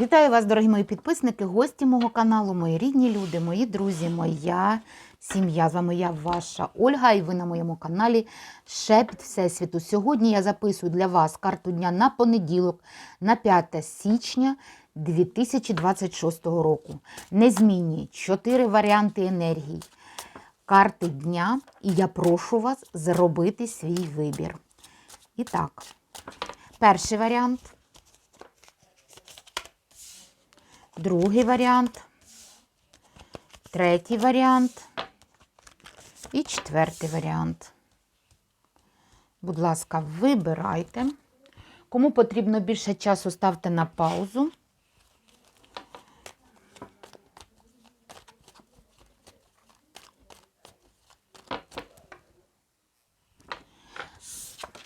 Вітаю вас, дорогі мої підписники, гості мого каналу, мої рідні люди, мої друзі, моя сім'я. З вами я, ваша Ольга, і ви на моєму каналі Шепіт Всесвіту. Сьогодні я записую для вас карту дня на понеділок, на 5 січня 2026 року. Незмінні чотири варіанти енергії, карти дня, і я прошу вас зробити свій вибір. І так, перший варіант. Другий варіант, третій варіант і четвертий варіант. Будь ласка, вибирайте. Кому потрібно більше часу, ставте на паузу.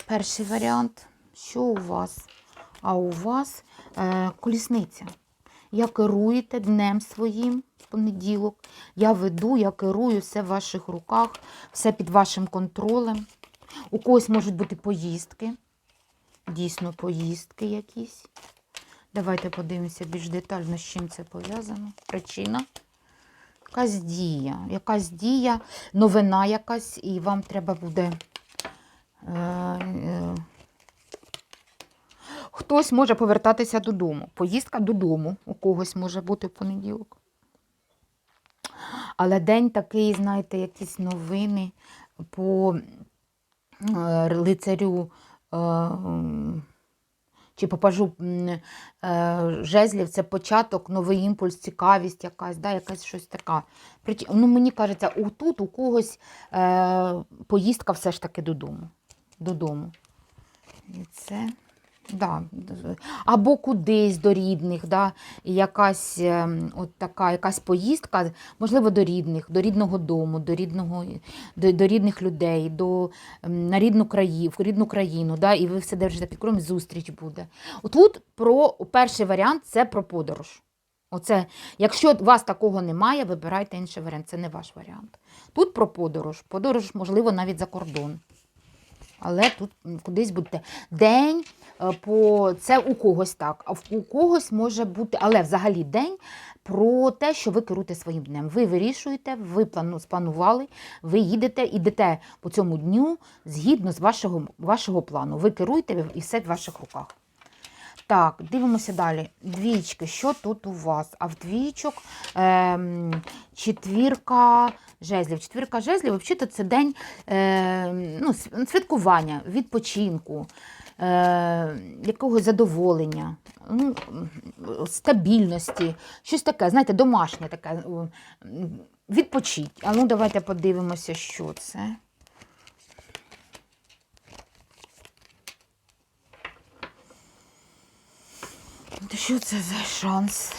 Перший варіант. Що у вас? А у вас е, колісниця. Я керуєте днем своїм в понеділок. Я веду, я керую, все в ваших руках, все під вашим контролем. У когось можуть бути поїздки. Дійсно, поїздки якісь. Давайте подивимося більш детально, з чим це пов'язано. Причина. Якась дія. Якась дія, новина якась, і вам треба буде. Е, е, Хтось може повертатися додому. Поїздка додому у когось може бути в понеділок. Але день такий, знаєте, якісь новини по е, лицарю е, чи попажу е, жезлів, це початок, новий імпульс, цікавість якась, да, якась щось така. Ну, мені кажеться, тут у когось поїздка все ж таки додому. Додому. І це. Да. Або кудись до рідних, да. якась ем, от така якась поїздка, можливо, до рідних, до рідного дому, до рідного, до, до рідних людей, до, ем, на рідну країну, в рідну країну, да, і ви все держите під кровом, зустріч буде. Отут про перший варіант це про подорож. Оце, якщо у вас такого немає, вибирайте інший варіант, це не ваш варіант. Тут про подорож. Подорож, можливо, навіть за кордон. Але тут кудись будете. День е, по це у когось так, а у когось може бути, але взагалі день про те, що ви керуєте своїм днем. Ви вирішуєте, ви плану спланували, ви їдете, ідете по цьому дню згідно з вашого, вашого плану. Ви керуєте і все в ваших руках. Так, дивимося далі. Двічки, що тут у вас? А в двічок ем, четвірка жезлів. Четвірка жезлів, взагалі, це день е, ну, святкування, відпочинку, е, якогось задоволення, ну, стабільності, щось таке, знаєте, домашнє таке. м, Відпочіть. А ну давайте подивимося, що це. Та Що це за шанс?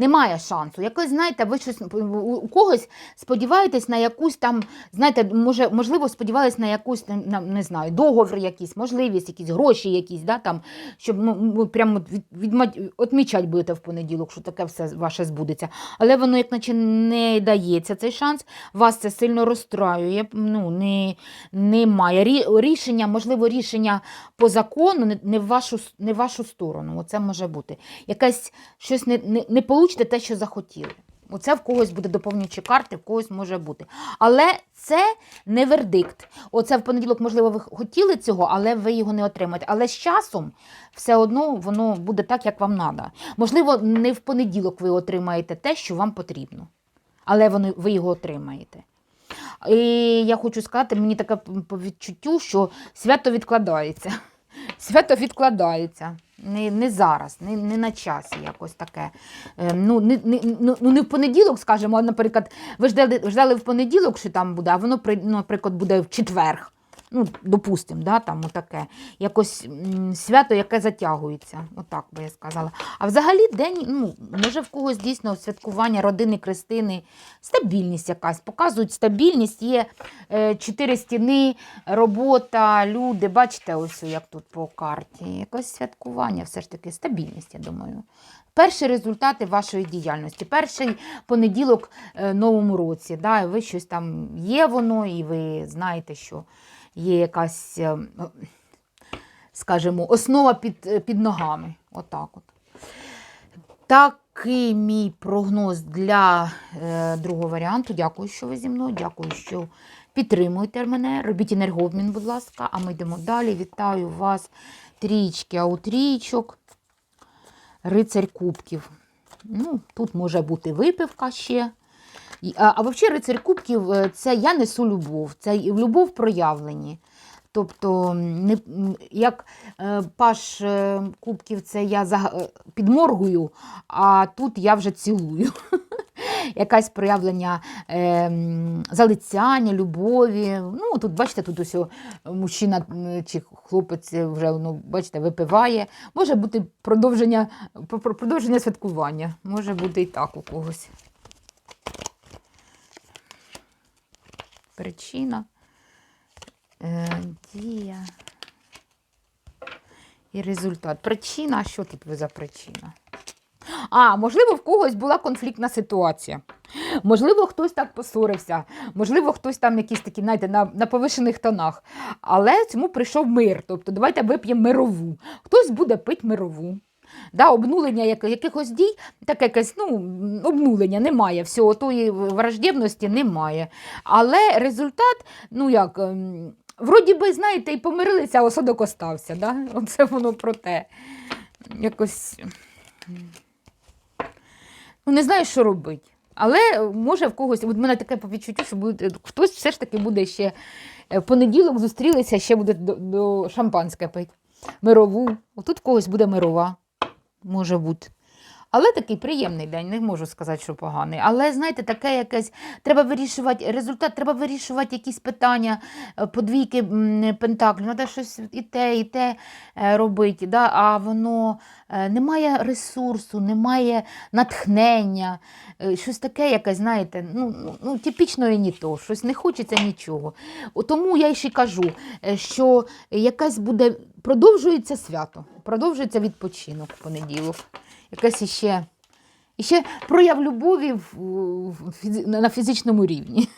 Немає шансу. Якось, знаєте, ви щось у когось сподіваєтесь на якусь там, знаєте, може, можливо, сподівались на якусь на, не знаю, договір якийсь, можливість, якісь гроші якісь, да, там, щоб ну, ви прямо від, відма- відмічати будете в понеділок, що таке все ваше збудеться. Але воно, як наче, не дається цей шанс, вас це сильно розстраює, ну, не, немає. Рі- Рішення, можливо, рішення по закону не, в, вашу, не в вашу сторону. Оце може бути. Якась щось не, не, не получите те, що захотіли. Оце в когось буде доповнюючі карти, в когось може бути. Але це не вердикт. Оце в понеділок, можливо, ви хотіли цього, але ви його не отримаєте. Але з часом все одно воно буде так, як вам треба. Можливо, не в понеділок ви отримаєте те, що вам потрібно, але воно, ви його отримаєте. І я хочу сказати, мені таке по відчуттю, що свято відкладається. Свято відкладається. Не, не зараз, не, не на часі якось таке. Е, ну, не, не, ну, ну, не в понеділок, скажімо, а, наприклад, ви ждали, ждали в понеділок, що там буде, а воно, при- наприклад, буде в четверг. Ну, допустимо, да, там отаке. Якось свято, яке затягується. Отак би я сказала. А взагалі день, ну, може в когось дійсно святкування родини, Кристини, стабільність якась. Показують стабільність, є е, чотири стіни, робота, люди. Бачите, ось як тут по карті. Якось святкування, все ж таки стабільність, я думаю. Перші результати вашої діяльності, перший понеділок е, новому році. Да, ви щось там є воно, і ви знаєте, що є якась, е, скажімо, основа під, е, під ногами. Отак от. Такий мій прогноз для е, другого варіанту. Дякую, що ви зі мною. Дякую, що підтримуєте мене. Робіть енергообмін, будь ласка, а ми йдемо далі. Вітаю вас, трічки, аутрічок, рицарь кубків. Ну, тут може бути випивка ще. А, взагалі рицарь кубків е, це я несу любов. Це любов проявлені. Тобто, не, як е, паш е, кубків, це я підморгую, а тут я вже цілую. Якесь проявлення е, залицяння, любові. Ну, тут, бачите, тут ось мужчина чи хлопець вже ну, бачите, випиває. Може бути продовження, про- про- продовження святкування. Може бути і так у когось. Причина. Е, дія. І результат. Причина, а що тут ви за причина? А, можливо, в когось була конфліктна ситуація. Можливо, хтось так посорився, можливо, хтось там якісь такі, знаєте, на, на повишених тонах. Але цьому прийшов мир. Тобто, давайте вип'ємо мирову. Хтось буде пити мирову. Да, обнулення як- якихось дій, таке якесь, ну, обнулення немає, всього тої враждебності немає. Але результат, ну як, ем, вроді би, знаєте, і помирилися, а осадок остався. Да? Оце воно про те. Якось. Ну, не знаю, що робити. Але е, може в когось, от в мене таке по відчуттю, що буде, хтось все ж таки буде ще е, в понеділок зустрілися, ще буде до, до шампанське пити. Мирову. Отут в когось буде мирова. Може бути. Але такий приємний день, не можу сказати, що поганий. Але знаєте, таке якесь треба вирішувати результат, треба вирішувати якісь питання, е, подвійки пентаклів, треба щось і те, і те е, робити. Да? А воно е, немає ресурсу, немає натхнення, щось таке, якесь, знаєте, ну, ну, ну типічно і не то, щось не хочеться нічого. Тому я ще кажу, що якась буде, продовжується свято, продовжується відпочинок в понеділок. Якась іще, іще прояв любові в, в, на фізичному рівні.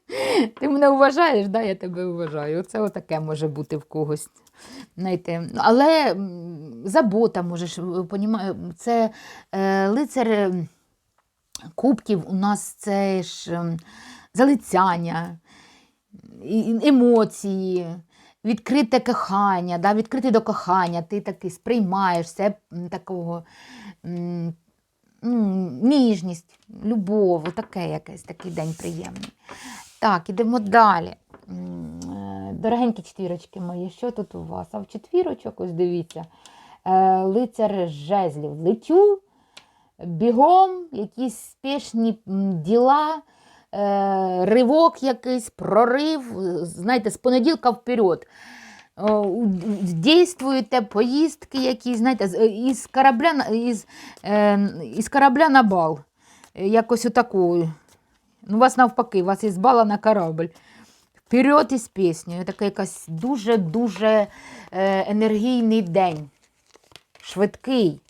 Ти мене вважаєш, да? я тебе вважаю. Це отаке може бути в когось. Знаєте. Але забота, можеш, понімаю, це е, лицар е, кубків у нас це ж залицяння, емоції, відкрите кохання, да, відкритий до кохання, ти такий сприймаєш все такого ну, ніжність, любов, таке якесь, такий день приємний. Так, ідемо далі. Е, Дорогенькі четвірочки мої, що тут у вас? А в четвірочок, ось дивіться, е, лицар жезлів. Летю, бігом, якісь спішні діла, ривок якийсь, прорив, е, знаєте, з понеділка вперед. У- Дійствуєте поїздки якісь, знаєте, е, із корабля, із, е, із корабля на бал. Е, Якось отакою. Ну, у вас навпаки, у вас із бала на корабль. Вперед із піснею. Такий якась дуже-дуже е, енергійний день. Швидкий.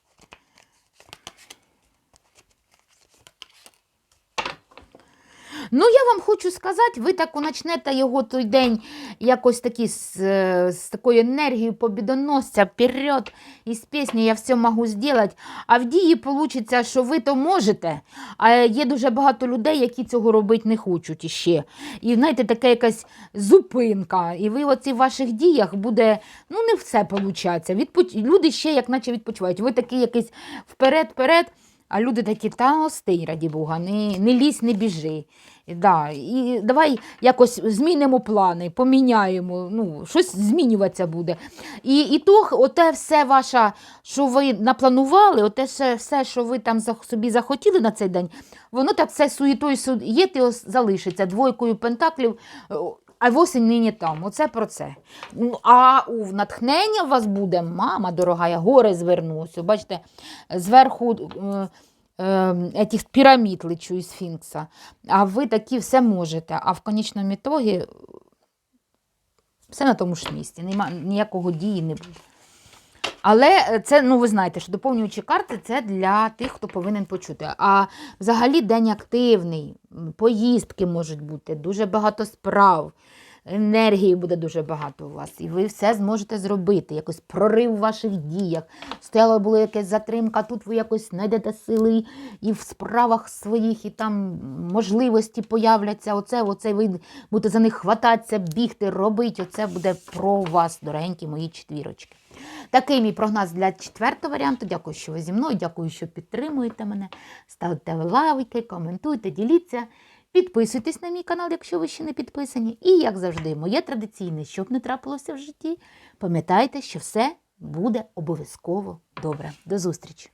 Ну, я вам хочу сказати, ви так почнете його той день якось такі з, е, з такою енергією побідоносця вперед із пісні я все можу зробити. А в дії вийде, що ви то можете, а є дуже багато людей, які цього робити не хочуть іще. І знаєте, така якась зупинка. І ви оці в ваших діях буде, ну не все виходить. Відпоч... Люди ще як наче відпочивають. Ви такий якийсь вперед-вперед. А люди такі, та остий, раді Бога, не, не лізь, не біжи. Да, і давай якось змінимо плани, поміняємо, ну, щось змінюватися буде. І, і то, оте все ваше, що ви напланували, оте все, що ви там собі захотіли на цей день, воно так все суєтою суєти ось залишиться двойкою пентаклів. А восень нині там. Оце про це. Ну, А у натхнення у вас буде, мама дорога, я гори зверну. Бачите, зверху е, е, етих пірамід лечу із Сфінкса. А ви такі все можете. А в конічному ітогі все на тому ж місці. Нема, ніякого дії не буде. Але це, ну ви знаєте, що доповнюючі карти це для тих, хто повинен почути. А взагалі день активний, поїздки можуть бути, дуже багато справ, енергії буде дуже багато у вас. І ви все зможете зробити. Якось прорив в ваших діях. Стояла була якась затримка, тут ви якось знайдете сили і в справах своїх, і там можливості появляться. Оце, оце ви будете за них хвататися, бігти, робити. Оце буде про вас, дорогенькі мої четвірочки. Такий мій прогноз для четвертого варіанту. Дякую, що ви зі мною. Дякую, що підтримуєте мене. Ставте лайки, коментуйте, діліться. Підписуйтесь на мій канал, якщо ви ще не підписані. І, як завжди, моє традиційне, щоб не трапилося в житті, пам'ятайте, що все буде обов'язково добре. До зустрічі!